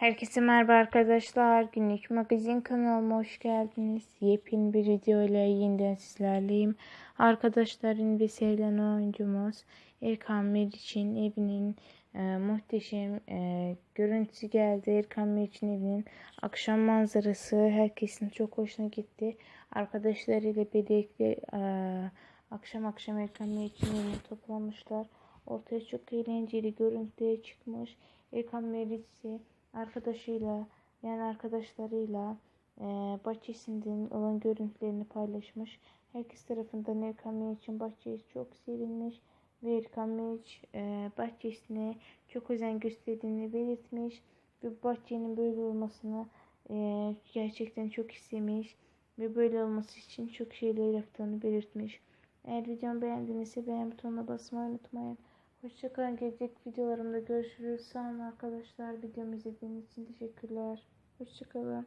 Herkese merhaba arkadaşlar. Günlük magazin kanalıma hoş geldiniz. Yepyeni bir video ile yeniden sizlerleyim. Arkadaşların ve sevilen oyuncumuz Erkan Meriç'in evinin e, muhteşem e, görüntüsü geldi. Erkan Meriç'in evinin akşam manzarası herkesin çok hoşuna gitti. Arkadaşlarıyla birlikte e, akşam akşam Erkan Meriç'in evini toplamışlar. Ortaya çok eğlenceli görüntüler çıkmış. Erkan Meriç ise arkadaşıyla yani arkadaşlarıyla e, bahçesinden olan görüntülerini paylaşmış. Herkes tarafından Erkan Meriç'in bahçesi çok sevilmiş ve Erkan Meriç e, bahçesine çok özen gösterdiğini belirtmiş ve bahçenin böyle olmasını e, gerçekten çok istemiş ve böyle olması için çok şeyler yaptığını belirtmiş. Eğer videomu beğendinizse beğen butonuna basmayı unutmayın. Hoşçakalın. Gelecek videolarımda görüşürüz. Sağ olun arkadaşlar. Videomu izlediğiniz için teşekkürler. Hoşçakalın.